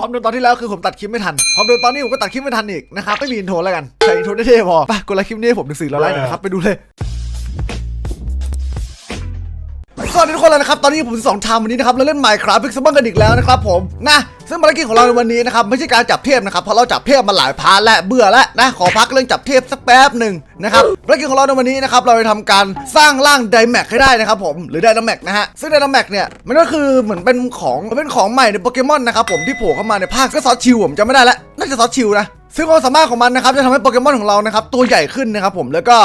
ความเดิมตอนที่แล้วคือผมตัดคลิปไม่ทัน ความเดิมตอนนี้ผมก็ตัดคลิปไม่ทันอีกนะครับไม่มีอินโทรแล้วกันใส่อินโทรได้เท่พอไปกดไลค์คลิปนี้ให้ผมถึงสี่ร้อยไลค์หน่อยนะครับไปดูเลย สวัสดีทุกคนเลยนะครับ ตอนนี้ผมสองทามวันนี้นะครับ เราเล่น Minecraft p i x e l กันอีกแล้วนะครับผม นะ ซึ่งภารกิจของเราในวันนี้นะครับ ไม่ใช่การจับเทพนะครับ เพราะเราจับเทพมาหลายพาร์ทและเบื่อแล้วนะ ขอพักเรื่องจับเทพสักแป๊บหนึ่งนะครับ ภารกิจของเราในวันนี้นะครับ เราจะทำการสร้างร่างไดแม็กให้ได้นะครับผม หรือไดนาแม็กนะฮะ ซึ่งไดนาแม็กเนี่ย มันก็คือเหมือนเป็นของ เป็นของใหม่ในโปเกมอนนะครับผม ที่โผล่เข้ามาในภาคก็ซอสชิวผมจำไม่ได้แล้วน่าจะซอสชิวนะ ซึ่งความสามารถของมันนะครับจะทำให้โปเกมอนของเรานะครับตัวใหญ่ขึ้นนะครับผมแล้วก็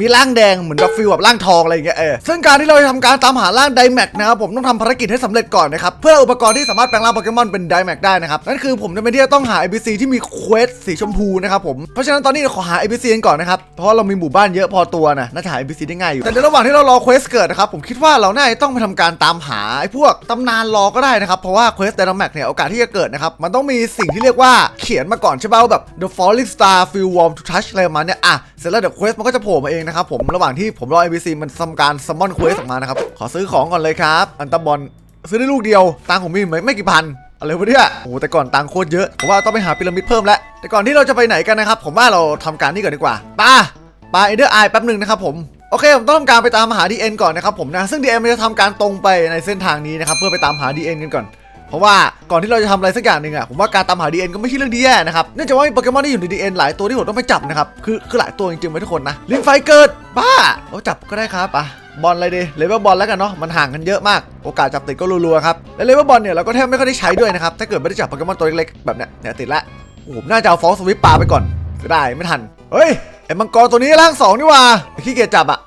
มีร่างแดงเหมือนกับฟิลแบบร่างทองอะไรอย่างเงี้ยเออซึ่งการที่เราจะทำการตามหาร่างไดแม็กนะครับผมต้องทำภารกิจให้สำเร็จก่อนนะครับเพื่ออุปกรณ์ที่สามารถแปลงร่างโปเกมอนเป็นไดแม็กได้นะครับนั่นคือผมจำเป็นที่จะต้องหา ABC ที่มีเควสสีชมพูนะครับผมเพราะฉะนั้นตอนนี้เราขอหา ABC กันก่อนนะครับเพราะว่าเรามีหมู่บ้านเยอะพอตัวนะน่าจะหา ABC ได้ง่ายอยู่แต่ในระหว่างที่เรารอเควสเกิดนะครับผมคิดว่าเราน่าจะต้องไปทำการตามหาไอ้พวกตำนานรอก็ได้นะครับเพราะว่าเควสไดแม็กเนี่ยโอกาสที่จะเกิดนะครับมันต้องมีสิ่งที่เรียกว่าเขียนมาก่อนใช่ป่ะว่าแบบ the falling star feel warm to touch อะไรประมาณเนี้ยอะเสร็จแล้วเดี๋ยวเควสมันก็จะโผล่มาเองนะครับผมระหว่างที่ผมรอ ABC มันทำการ summon quest ออกมานะครับขอซื้อของก่อนเลยครับ อันตาบอลซื้อได้ลูกเดียวตังผมมีไม่ไม่กี่พันอะไรวะเนี่ยโอ้แต่ก่อนตังโคตรเยอะผมว่าต้องไปหาพีระมิดเพิ่มแล้วแต่ก่อนที่เราจะไปไหนกันนะครับผมว่าเราทำการนี่ก่อนดีกว่าป้าป้าเอเดอร์ไอแป๊บหนึ่งนะครับผมโอเคผมต้องทำการไปตามหา DN ก่อนนะครับผมนะซึ่ง DN มันจะทำการตรงไปในเส้นทางนี้นะครับเพื่อไปตามหา DN กันก่อน เพราะว่าก่อนที่เราจะทำอะไรสักอย่างหนึ่งอะผมว่าการตามหา DN ก็ไม่ใช่เรื่องดีแย่นะครับเนื่องจากว่ามีโปเกมอนที่อยู่ใน DN หลายตัวที่ผมต้องไปจับนะครับคือคือหลายตัวจริงๆไว้ทุกคนนะลิงไฟเกิดบ้าเราจับก็ได้ครับอะบอลอะไรดีเลเวลบอลแล้วกันเนาะมันห่างกันเยอะมากโอกาสจับติดก็รัวๆครับและเลเวลบอลเนี่ยเราก็แทบไม่ค่อยได้ใช้ด้วยนะครับถ้าเกิดไม่ได้จับโปเกมอนตัวเล็กๆแบบเนี้ยเนี่ยติดละโอ้โหน่าจะเอาฟอสวิปปาไปก่อนก็ได้ไม่ทันเฮ้ยไอ้มังกรตัวนี้ร่างสองนี่ว่าขี้เกียจจับอะ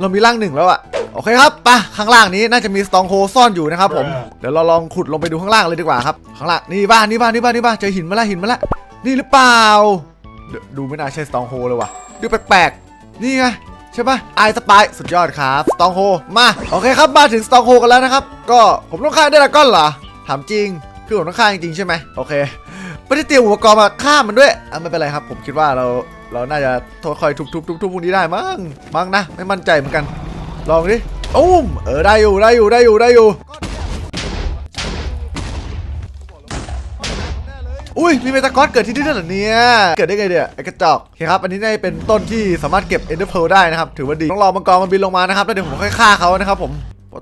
เรามีร่างหนึ่งแล้วอะ โอเคครับไปะข้างล่างนี้น่าจะมีสตองโฮซ่อนอยู่นะครับผมเดี๋ยวเราลองขุดลงไปดูข้างล่างเลยดีกว่าครับข้างล่างนี่บ้านนี่บ้านนี่บ้านนี่บ้านเจอหินมาแล้วหินมาแล้วนี่หรือเปล่าเดี๋ยวดูไม่น่าใช่สตองโฮเลยว่ะดูแปลกๆนี่ไงใช่ปะไอสปายสุดยอดครับสตองโฮมาโอเคครับมาถึงสตองโฮกันแล้วนะครับก็ผมต้องฆ่าได้ละก้อนเหรอถามจริงคือผมต้องฆ่าจริงๆใช่ไหมโอเคไม่ได้เตรียมอุปกรณ์มาฆ่ามันด้วยอะไม่เป็นไรครับ ผมคิดว่าเราเราน่าจะคอยทุบๆๆๆพวกนี้ได้มั้งมั้งนะไม่มั่นใจเหมือนกัน ลองดิอุ้มเออได้อยู่ได้อยู่ได้อยู่ได้อยู่ อุ้ยมีเมตากอสเกิดที่นี่ด้วยเหรอเนี่ย เกิดได้ไงเนี่ยไอ้กระจอกโอเคครับ อันนี้น่าจะเป็นต้นที่สามารถเก็บเอ็นเดอร์เพลได้นะครับ ถือว่าดี ต้องรอมังกรมันบินลงมานะครับ แล้วเดี๋ยวผมค่อยฆ่าเขานะครับผม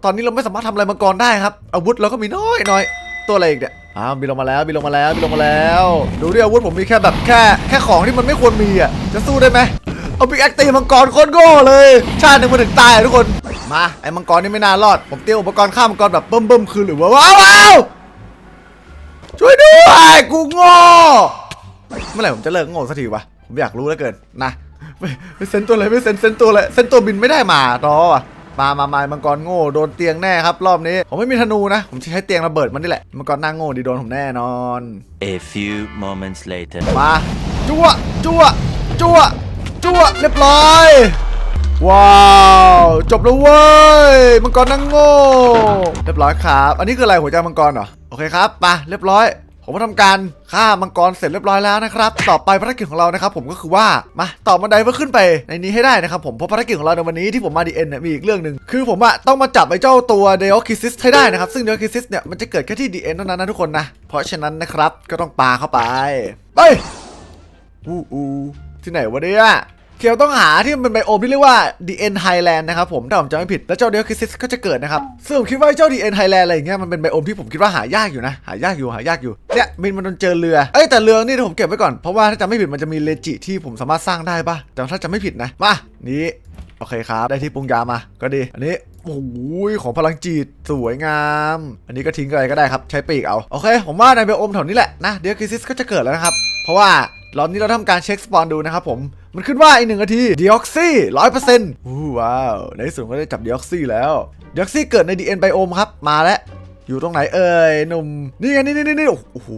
ตอนนี้เราไม่สามารถทำอะไรมังกรได้ครับ อาวุธเราก็มีน้อยน้อยตัวอะไรอีกเนี่ยอ้าวบินลงมาแล้วบินลงมาแล้วบินลงมาแล้ว ดูดิอาวุธผมมีแค่แบบแค่แค่ของที่มันไม่ควรมีอะ จะสู้ได้ไหม เอาบิ๊กแอคตีมังกรโคตรโง่เลย ชาติหนึ่งมาถึงตายอะทุกคน มาไอ้มังกรนี่ไม่น่ารอด ผมเตรียมอุปกรณ์ฆ่ามังกรแบบเบิ่มๆคือหรือว่าว้าวว้าวช่วยด้วยกูโง่เมื่อไหร่ผมจะเลิกโง่สักทีวะผมอยากรู้เหลือเกินนะไม่ไม่เซนตัวเลยไม่เซนเซนตัวเลยเซนตัวบินไม่ได้มารอว่ะมามามามังกรโง่โดนเตียงแน่ครับ รอบนี้ ผมไม่มีธนูนะ ผมจะใช้เตียงระเบิดมันนี่แหละ มังกรหน้าโง่ดีโดนผมแน่นอน A few moments later. มาจั่วจั่วจั่ว จั่วเรียบร้อย ว้าว จบแล้วเว้ย มังกรนั่งโง่ เรียบร้อยครับ อันนี้คืออะไรหัวใจมังกรเหรอ โอเคครับไปเรียบร้อยผมมาทำการฆ่ามังกรเสร็จเรียบร้อยแล้วนะครับ ต่อไปภารกิจของเรานะครับ ผมก็คือว่ามาต่อบันไดเพื่อขึ้นไปในนี้ให้ได้นะครับผมเพราะภารกิจของเราในวันนี้ที่ผมมาดีเอ็นเนี่ยมีอีกเรื่องหนึ่งคือผมอะต้องมาจับไอ้เจ้าตัวเดโอคิซิสให้ได้นะครับ ซึ่งเดโอคิซิสเนี่ยมันจะเกิดแค่ที่ดีเอ็นเท่านั้นนะทุกคนนะเพราะฉะนั้นนะครับก็ต้องปาเข้าไปไปอู้อู ที่ไหนวะเนี่ยเคียวต้องหาที่มันเป็นไบโอมที่เรียกว่า DN Highland นะครับผมถ้าผมจำไม่ผิด แล้วเจ้าเดียวคิซิสก็จะเกิดนะครับ ซึ่งผมคิดว่าเจ้า DN Highland อะไรอย่างเงี้ยมันเป็นไบโอมที่ผมคิดว่าหายากอยู่นะ หายากอยู่หายากอยู่เนี่ยมินมันโดนเจอเรือเอ้ยแต่เรือนี่ผมเก็บไว้ก่อนเพราะว่าถ้าจำไม่ผิดมันจะมีเลจิที่ผมสามารถสร้างได้ปะแต่ถ้าจำไม่ผิดนะมานี้โอเคครับ ได้ที่ปรุงยามา ก็ดี อันนี้ โอ้โหของพลังจิต สวยงาม อันนี้ก็ทิ้งอะไรก็ได้ครับ ใช้ปีกเอา โอเค ผมว่าในไบโอมแถวนี้แหละนะ เดียวคิซิสก็จะเกิดแล้วนะครับ เพราะว่า รอบนี้เราทำการเช็คสปอนดูนะครับผม มันขึ้นว่าอีกหนึ่งนาทีดีออกซี่ร้อยเปอร์เซ็นต์ว้าว ในที่สุดก็ได้จับดีออกซี่แล้วดีออกซี่เกิดใน DN ไบโอมครับ มาแล้ว อยู่ตรงไหนเอ่ยหนุ่ม นี่ไงนี่นี่นี่โอ้โห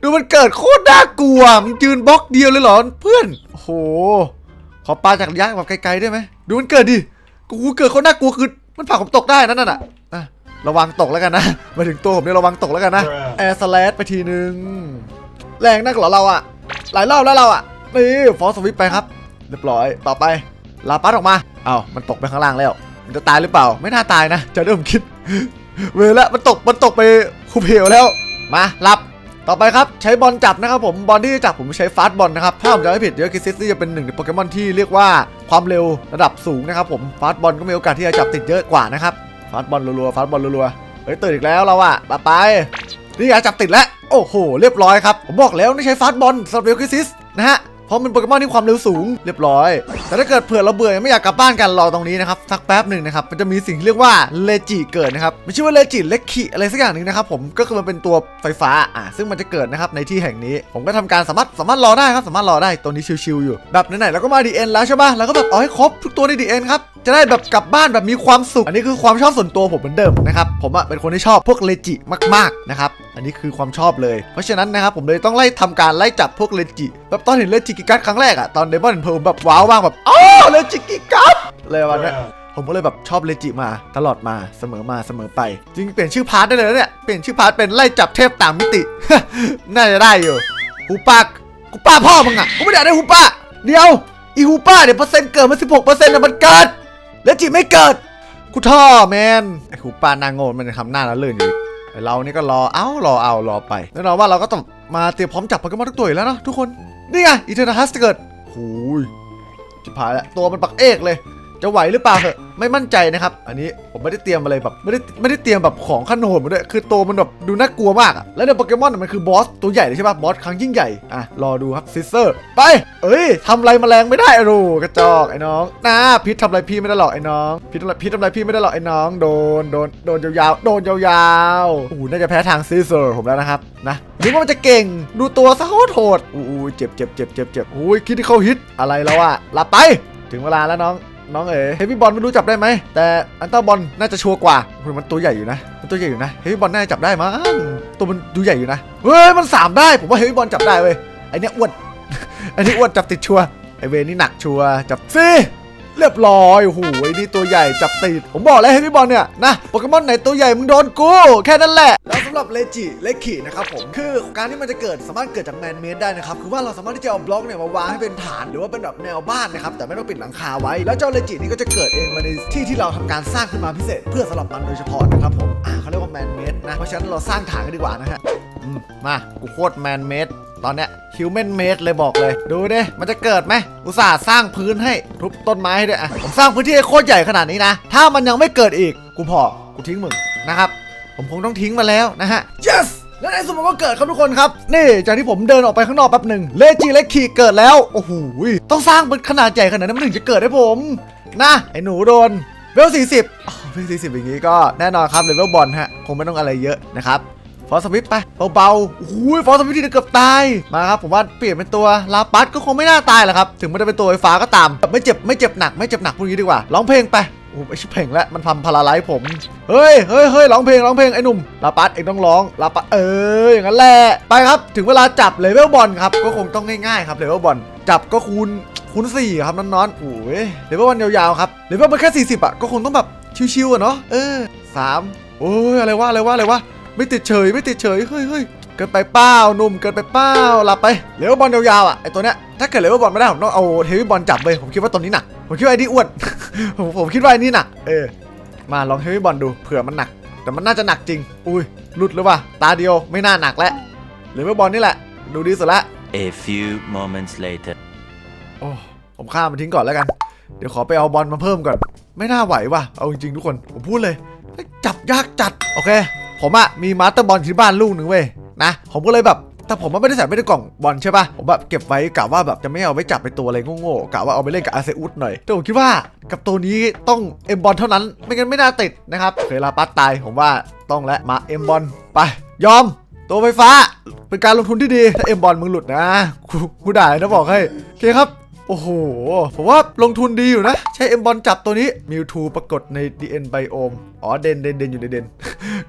ดูมันเกิดโคตรน่ากลัว มันยืนบล็อกเดียวเลยเหรอเพื่อน โอ้โห ขอปลาจากระยะแบบไกลๆได้ไหม ดูมันเกิดดิ กูเกิดโคตรน่ากลัวคือมันผลักผมตกได้นั่นน่ะอะระวังตกแล้วกันนะ มาถึงตัวผมเนี่ยระวังตกแล้วกันนะ แอร์สแลดไปทีนึง แรงนักเหรอเราอะหลายรอบแล้วเราอะนี่ฟอสสวิปไปครับ เรียบร้อยต่อไปลาปัสออกมาอ้าวมันตกไปข้างล่างแล้ว มันจะตายหรือเปล่า ไม่น่าตายนะ จะเริ่มคิด เวละมันตกมันตกไปคูเพลแล้วมารับต่อไปครับ ใช้บอลจับนะครับผมบอลที่จะจับผมใช้ฟาสบอลนะครับถ้าผมจำไม่ผิดเดี๋ยวคิซิสนี่จะเป็นหนึ่งในโปเกมอนที่เรียกว่าความเร็วระดับสูงนะครับผมฟาสบอลก็มีโอกาสที่จะจับติดเยอะกว่านะครับฟาสบอลรัวๆฟาสบอลรัวๆเฮ้ยตื่นอีกแล้วเราอะต่อไปนี่อะจับติดแล้ว โอ้โห เรียบร้อยครับ ผมบอกแล้วนี่ใช้ฟาสบอลสำหรับเรลคิซิสนะฮะเพราะมันโปเกมอนที่ความเร็วสูงเรียบร้อย แต่ถ้าเกิดเผื่อเราเบื่อยังไม่อยากกลับบ้านกันรอตรงนี้นะครับ สักแป๊บหนึ่งนะครับ มันจะมีสิ่งที่เรียกว่าเลจิเกิดนะครับไม่ใช่ว่าเลจิเล็กขิอะไรสักอย่างหนึ่งนะครับผมก็คือมันเป็นตัวไฟฟ้าอะซึ่งมันจะเกิดนะครับในที่แห่งนี้ ผมก็ทำการสามารถสามารถรอได้ครับสามารถรอได้ตัวนี้ชิวๆอยู่ แบบไหนๆเราก็มาดีเอ็นแล้วใช่ป่ะเราก็แบบเอาให้ครบทุกตัวในดีเอ็นครับ จะได้แบบกลับบ้านแบบมีความสุข อันนี้คือความชอบส่วนตัวผมเหมือนเดิมนะครับผมอะเป็นคนที่ชอบพวกเลจิมากๆนะครับอันนี้คือความชอบเลย เพราะฉะนั้นนะครับผมเลยต้องไล่ทำการไล่จับพวกเลจิแบบตอนเห็นเลจิกิกัสครั้งแรกอะตอนเดมอนเพลแบบว้าวมากแบบอ๋อเลจิกิกัสเลยวันนี้ผมก็เลยแบบชอบเลจิมาตลอดมาเสมอมาเสมอไปจริงเปลี่ยนชื่อพาร์ทได้เลยนะเนี่ยเปลี่ยนชื่อพาร์ทเป็นไล่จับเทพต่างมิติ น่าจะได้อยู่หูปากกูป้าพ่อมึงอะกูไม่ได้ได้หูป้าเดี๋ยวอีหูป้าเดี๋ยวเปอร์เซ็นต์เกิดมา16เปอร์เซ็นต์นะมันเกิด แลจิไม่เกิดกูท่อแมนไอ้ขูปานางโง่มันทำหน้าแล้วเลื่อนอยู่ไอ้เรานี่ก็รอเอ้ารอเอารอไปแน่นอนว่าเราก็ต้องมาเตรียมพร้อมจับโปเกมอนทุกตัวอยู่แล้วเนาะทุกคนนี่ไงอีเทอร์นัสจะเกิดหูยจิบหายแล้วตัวมันปักเอกเลย จะไหวหรือเปล่าเหอะไม่มั่นใจนะครับ อันนี้ผมไม่ได้เตรียมอะไรแบบไม่ได้ไม่ได้เตรียมแบบของขั้นโหดมาด้วยคือตัวมันแบบดูน่ากลัวมากอะแล้วในโปเกมอนน่ะมันคือบอสตัวใหญ่เลยใช่ปะบอสครั้งยิ่งใหญ่อะรอดูครับซิสเซอร์ไป เอ้ยทำอะไรแมลงไม่ได้อะรูกระจอกไอ้น้องนะพิษทำอะไรพี่ไม่ได้หรอกไอ้น้องพิษทำอะไรพิษทำอะไรพี่ไม่ได้หรอกไอ้น้องโดนโดนโดนยาวๆโดนยาวๆโอ้โหน่าจะแพ้ทางซิสเซอร์ผมแล้วนะครับนะนึกว่ามันจะเก่งดูตัวซะโคตรโหดอู้เจ็บเจ็บเจ็บเจ็บเจ็บอุ้ยคิดที่เขาฮิตอะไรแล้วอะหลับไป ถึงเวลาแล้วน้อง น้องเอ๋เฮฟวี่บอลไม่รู้จับได้ไหมแต่อันเตอร์บอลน่าจะชัวร์กว่าคุณมันตัวใหญ่อยู่นะมันตัวใหญ่อยู่นะเฮฟวี่บอลน่าจะจับได้มั้งตัวมันดูใหญ่อยู่นะเฮ้ยมันสามได้ผมว่าเฮฟวี่บอลจับได้เว้ยไอเนี้ยอ้วนไอเนี้ยอ้วนจับติดชัวร์ไอเวนี่หนักชัวร์จับสิ เรียบร้อยโอ้โหไอ้นี่ตัวใหญ่จับติด ผมบอกแล้วเฮฟวี่บอลเนี่ยนะโปเกมอนไหนตัวใหญ่มึงโดนกู แค่นั้นแหละ แล้วสำหรับเลจิเลกินะครับผมคือการที่มันจะเกิดสามารถเกิดจากแมนเมดได้นะครับคือว่าเราสามารถที่จะเอาบล็อกเนี่ยมาวางให้เป็นฐานหรือว่าเป็นแบบแนวบ้านนะครับแต่ไม่ต้องปิดหลังคาไว้ แล้วเจ้าเลจินี่ก็จะเกิดเองมาในที่ที่เราทำการสร้างขึ้นมาพิเศษ เพื่อสำหรับมันโดยเฉพาะนะครับผมอ่าเขาเรียกว่าแมนเมดนะเพราะฉะนั้นเราสร้างฐานกันดีกว่านะฮะมมากูโคตรแมนเมด ตอนเนี้ยฮิวแมนเมดเลยบอกเลย ดูดิมันจะเกิดไหมอุตส่าห์สร้างพื้นให้ทุบต้นไม้ให้ด้วยอะผมสร้างพื้นที่ให้โคตรใหญ่ขนาดนี้นะ ถ้ามันยังไม่เกิดอีกกูพอกูทิ้งมึงนะครับ ผมคงต้องทิ้งมาแล้วนะฮะ yes และในสมมติว่าเกิดครับทุกคนครับ นี่จากที่ผมเดินออกไปข้างนอกแป๊บหนึ่งเลจิเลคีเกิดแล้ว โอ้โหต้องสร้างเป็นขนาดใหญ่ขนาดนั้นมันถึงจะเกิดให้ผมนะไอ้หนูโดนเวล40อ๋อเวล40อย่างนี้ก็แน่นอนครับเลเวลบอลฮะคงไม่ต้องอะไรเยอะนะครับ ฟอสวิตไปเบาๆโอ้โหฟอสวิตที่เกือบตายมาครับผมว่าเปลี่ยนเป็นตัวลาปัสก็คงไม่น่าตายแหละครับถึงมันจะเป็นตัวไฟฟ้าก็ตามแบบไม่เจ็บไม่เจ็บหนักไม่เจ็บหนักพวกนี้ดีกว่าร้องเพลงไปโอ้โหไอชิเพลงแล้วมันทำพาราไลซ์ผมเฮ้ยเฮ้ยเฮ้ยร้องเพลงร้องเพลงไอ้หนุ่มลาปัสเองต้องร้องลาปัสเอออย่างนั้นแหละไปครับ ถึงเวลาจับเลเวลบอลครับก็คงต้องง่ายๆครับเลเวลบอลจับก็คูณคูณสี่ครับน้อนๆโอ้ยเลเวลบอลยาวๆครับเลเวลมันแค่40อะก็คงต้องแบบชิวๆอะเนาะเออสามโอ้ยอะไรวะอะไรวะอะไรวะ ไม่ติดเฉยไม่ติดเฉยเฮ้ยเฮ้ยเกินไปเป้าหนุ่มเกินไปเป้าหลับไปเลเวลบอลยาวๆอะไอตัวเนี้ยถ้าเกิดเลเวลบอลไม่ได้ผมต้องเอาเฮฟวี่บอลจับเลยผมคิดว่าตัวนี้หนักผมคิดว่าไอ้นี่อ้วนผมผมคิดว่าไอ้นี่หนักเออมาลองเฮฟวี่บอลดูเผื่อมันหนัก แต่มันน่าจะหนักจริง อุ้ยหลุดหรือวะตาเดียวไม่น่าหนักแล้วเลเวลบอลนี่แหละ ดูดีสุดละ A few moments later. โอ้ผมข้ามมันทิ้งก่อนแล้วกัน เดี๋ยวขอไปเอาบอลมาเพิ่มก่อน ไม่น่าไหวว่ะ เอาจริงๆทุกคน ผมพูดเลยเฮ้ยจับยากจัด โอเค ผมอะมีมาสเตอร์บอลที่บ้านลูกหนึ่งเว้ยนะผมก็เลยแบบแต่ผมไม่ได้ใส่ไม่ได้กล่องบอลใช่ปะผมแบบเก็บไว้กะว่าแบบจะไม่เอาไว้จับไปตัวอะไรโง่ๆกะว่าเอาไปเล่นกับอาเซอุสหน่อยแต่ผมคิดว่ากับตัวนี้ต้องเอ็มบอลเท่านั้น ไม่งั้นไม่น่าติดนะครับเคยลาปัสตายผมว่าต้องและมาเอ็มบอลไป ยอม ตัวไฟฟ้า เป็นการลงทุนที่ดี ถ้าเอ็มบอลมึงหลุดนะกูกูด่านะบอกให้โอเคครับโอ้โห ผมว่าลงทุนดีอยู่นะ ใช้เอ็มบอลจับตัวนี้มิวทูปรากฏใน DN Biome อ๋ อ๋อเดนเดนเดนอยู่ในเดน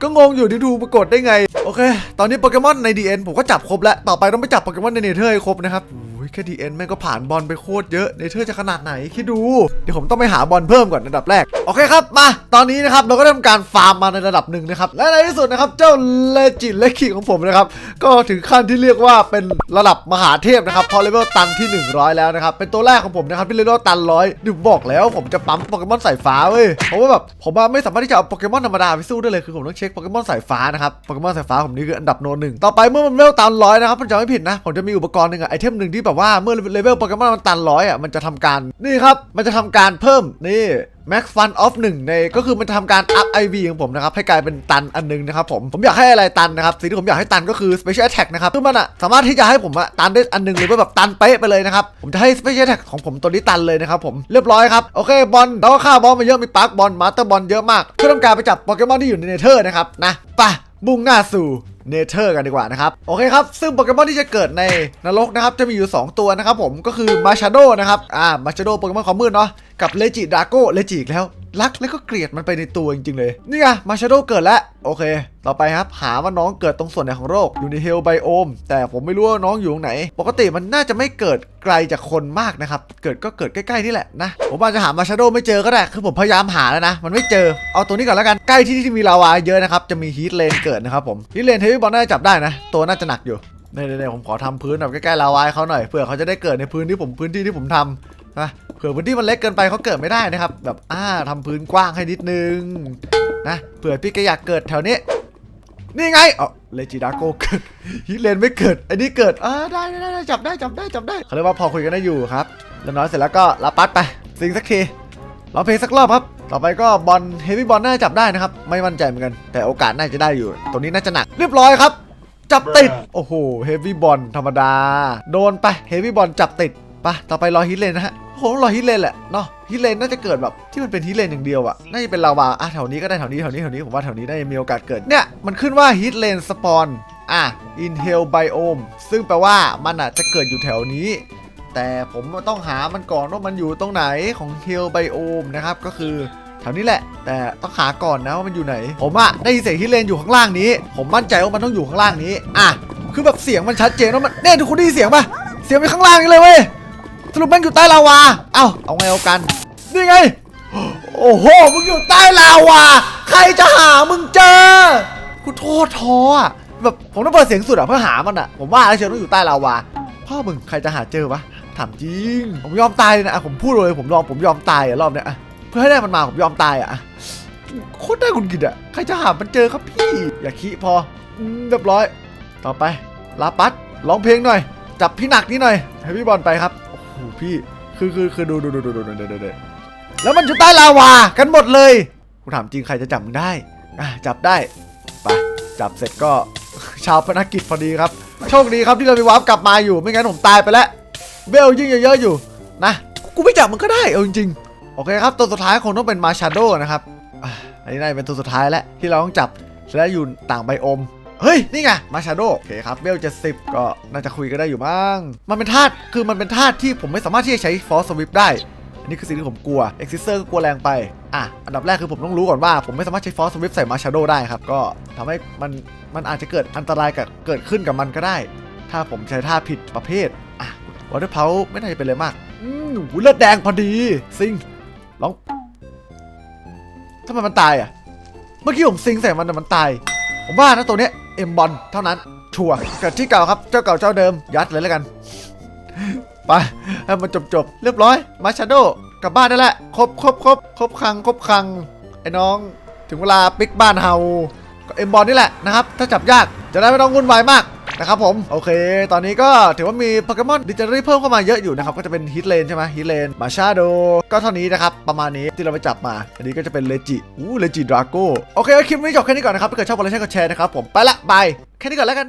ก็งงอยู่ดิทูปรากฏได้ไง โอเค ตอนนี้โปเกมอนใน DN ผมก็จับครบแล้ว ต่อไปต้องไปจับโปเกมอนในเนเธอร์ให้ครบนะครับอุ้ยแค่ดีเอ็นแม่งก็ผ่านบอลไปโคตรเยอะเนเธอร์จะขนาดไหนคิดดู เดี๋ยวผมต้องไปหาบอลเพิ่มก่อนอันดับแรก โอเคครับ มา ตอนนี้นะครับ เราก็ได้ทำการฟาร์มมาในระดับหนึ่งนะครับ และในที่สุดนะครับ เจ้าเลจิเลคิของผมนะครับ ก็ถึงขั้นที่เรียกว่าเป็นระดับมหาเทพนะครับ พอเลเวลตันที่ 100 แล้วนะครับ เป็นตัวแรกของผมนะครับที่เลเวลตันร้อยดิบอกแล้ว ผมจะปั๊มโปเกมอนสายฟ้าเว้ยเพราะว่าแบบผมว่าไม่สามารถที่จะเอาโปเกมอนธรรมดาไปสู้ได้เลยคือผมต้องเช็คโปเกมอนสายฟ้านะครับโปเกมอนสายฟ้าผมนี่คืออันดับโนหนึ่งต่อไปเมื่อมันเลเวลตันร้อยนะครับผมจะไม่ผิดนะผมจะมีอุปกรณ์หนึ่งอะไอเทมหนึ่งที่แบบว่าเมื่อเลเวลโปเกมอนมันตันร้อยอะมันจะทำการนี่ครับมันจะทำการเพิ่มนี่ Max Fun of 1ในก็คือมันจะทำการ up IV ของผมนะครับให้กลายเป็นตันอันหนึงนะครับผมผมอยากให้อะไรตันนะครับสิ่งที่ผมอยากให้ตันก็คือ Special Attack นะครับคือมันอะสามารถที่จะให้ผมอะตันได้อันหนึงหรือว่าแบบตันเป๊ะไปเลยนะครับผมจะให้ Special Attack ของผมตัวนี้ตันเลยนะครับผมเรียบร้อยครับโอเคบอลเราก็ฆ่าบอลมาเยอะมีปาร์คบอลมาสเตอร์บอลเยอะมากเพื่อทำการไปจับโปเกมอนที่อยู่ในเนเธอร์นะครับนะไปมุ่งหน้าสู่เนเธอร์กันดีกว่านะครับ โอเคครับ ซึ่งโปเกมอนที่จะเกิดในนรกนะครับ จะมีอยู่ 2 ตัวนะครับผมก็คือมาชาโดนะครับ อ่ามาชาโดโปเกมอนความมืดเนาะ กับเลจิดราโก้เลจิอีกแล้ว รักแล้วก็เกลียดมันไปในตัวจริงๆเลย นี่ไงมาชาโดเกิดแล้ว โอเค ต่อไปครับ หาว่าน้องเกิดตรงส่วนไหนของโลกอยู่ในเฮลไบโอม แต่ผมไม่รู้ว่าน้องอยู่ตรงไหน ปกติมันน่าจะไม่เกิดไกลจากคนมากนะครับ เกิดก็เกิดใกล้ๆนี่แหละนะ ผมอาจจะหามาชาโดไม่เจอก็ได้ คือผมพยายามหาแล้วนะ มันไม่เจอ เอาตัวนี้ก่อนแล้วกัน ใกล้ที่ที่มีลาวาเยอะนะครับ จะมีฮีทเลนเกิดนะครับผม ฮีทเลนเทวิบอลน่าจะจับได้นะ ตัวน่าจะหนักอยู่เนี่ยๆผมขอทำพื้นแบบใกล้ๆลาวาเขาหน่อย เผื่อเขาจะได้เกิดในพื้นที่ผมพื้นที่ที่ผมทำนะ เผื่อพื้นที่มันเล็กเกินไปเขาเกิดไม่ได้นะครับ แบบอ่าทำพื้นกว้างให้นิดนึงนะเผื่อพี่แกอยากเกิดแถวนี้ นี่ไงอ๋อเลจิดาโกเกิดฮิเลนไม่เกิด อันนี้เกิดอ่าได้ได้ได้จับได้จับได้จับได้เขาเรียกว่าพอคุยกันได้อยู่ครับแล้วน้อยเสร็จแล้วก็รับปัดไปสิงสักทีร้องเพลงสักรอบครับ ต่อไปก็บอลเฮฟวี่บอลน่าจะจับได้นะครับ ไม่มั่นใจเหมือนกัน แต่โอกาสน่าจะได้อยู่ตัวนี้น่าจะหนัก เรียบร้อยครับ จับติด โอ้โห เฮฟวี่บอลธรรมดา โดนไป เฮฟวี่บอลจับติด ไปต่อไปรอฮิตเลนนะฮะโอ้โหรอฮิตเลนแหละเนาะฮิตเลนน่าจะเกิดแบบที่มันเป็นฮิตเลนอย่างเดียวอะน่าจะเป็นลาวาอะแถวนี้ก็ได้แถวนี้แถวนี้แถวนี้ผมว่าแถวนี้น่าจะมีโอกาสเกิดเนี่ยมันขึ้นว่าฮิตเลนสปอนอะ in hell biome ซึ่งแปลว่ามันอะจะเกิดอยู่แถวนี้ แต่ผมต้องหามันก่อนว่ามันอยู่ตรงไหนของ hell biome นะครับก็คือแถวนี้แหละ แต่ต้องหาก่อนนะว่ามันอยู่ไหน ผมอะได้ยินเสียงฮิตเลนอยู่ข้างล่างนี้ ผมมั่นใจว่ามันต้องอยู่ข้างล่างนี้ อะคือแบบเสียงมันชัดเจนว่ามันเนี่ยทุกคนได้ยินเสียงปะเสียงมันข้างล่างนี่เลยเว้ย รุปแม่งอยู่ใต้ลาวา เอ้าเอาไงเอากัน นี่ไง โอ้โห มึงอยู่ใต้ลาวา ใครจะหามึงเจอ กูโทษท้ออะแบบผมต้องเปิดเสียงสุดอะเพื่อหามันอะผมว่าแล้วเชียวต้องอยู่ใต้ลาวา พ่อมึงใครจะหาเจอวะ ถามจริง ผมยอมตายเลยนะอะผมพูดเลยผมยอมผมยอมตายอะรอบเนี้ยอะเพื่อให้ได้มันมาผมยอมตายอะอะโคตรได้คุณกิดอะใครจะหามันเจอครับพี่ อย่าขี้พออืมเรียบร้อย ต่อไป ลาปัดร้องเพลงหน่อย จับพี่หนักนี่หน่อย ให้พี่บอลไปครับ หพี่คือคือคือดูดูดูดูดูดูดูดูดูแล้วมันอยู่ใต้ลาวากันหมดเลยกูถามจริงใครจะจับมึงได้อะจับได้ไปจับเสร็จก็ชาวพนักกิจพอดีครับ โชคดีครับที่เรามีวาร์ปกลับมาอยู่ ไม่งั้นผมตายไปแล้วเบลยิ่งเยอะๆอยู่นะกูไม่จับมันก็ได้เอาจริงๆโอเคครับตัวสุดท้ายคงต้องเป็นมาชาโดนะครับอันนี้น่าจะเป็นตัวสุดท้ายแล้วที่เราต้องจับและอยู่ต่างไบอม เฮ้ย นี่ไง มาชาโดโอเคครับเบลเจ็ดสิบก็น่าจะคุยกันได้อยู่มั้งมันเป็นธาตุคือมันเป็นธาตุที่ผมไม่สามารถที่จะใช้ฟอสสวิปได้ อันนี้คือสิ่งที่ผมกลัวเอ็กซิเซอร์ก็กลัวแรงไป อะ อันดับแรกคือผมต้องรู้ก่อนว่า ผมไม่สามารถใช้ฟอสสวิปใส่มาชาโดได้ครับ ก็ทำให้มันมันอาจจะเกิดอันตรายกับเกิดขึ้นกับมันก็ได้ ถ้าผมใช้ท่าผิดประเภท อะวอเตอร์เพาไม่น่าจะเป็นเลยมากอืมหูเลือดแดงพอดีซิงลองทำไมมันตายอะ เมื่อกี้ผมซิงใส่มันแต่มันตาย ผมว่านะตัวเนี้ย เอ็มบอลเท่านั้น ชัวร์เกิดที่เก่าครับ เจ้าเก่าเจ้าเดิม ยัดเลยแล้วกัน ไป ให้มันจบจบเรียบร้อย มาชาโดกลับบ้านได้แล้วครบครบครบครบครังครบครัง ไอ้น้อง ถึงเวลาปิกบ้านเฮาก็เอ็มบอลนี่แหละนะครับ ถ้าจับยาก จะได้ไม่ต้องวุ่นวายมาก นะครับผมโอเค ตอนนี้ก็ถือว่ามีโปเกมอนดิจิทัลเพิ่มเข้ามาเยอะอยู่นะครับก็จะเป็นฮิตเลนใช่ไหมฮิตเลนมาชาโดก็เท่านี้นะครับประมาณนี้ที่เราไปจับมา อันนี้ก็จะเป็นเลจิอู้เลจิดราโก้โอเคคลิปนี้จบแค่นี้ก่อนนะครับถ้าเกิดชอบกดไลค์กดแชร์นะครับผมไปละบายแค่นี้ก่อนแล้วกัน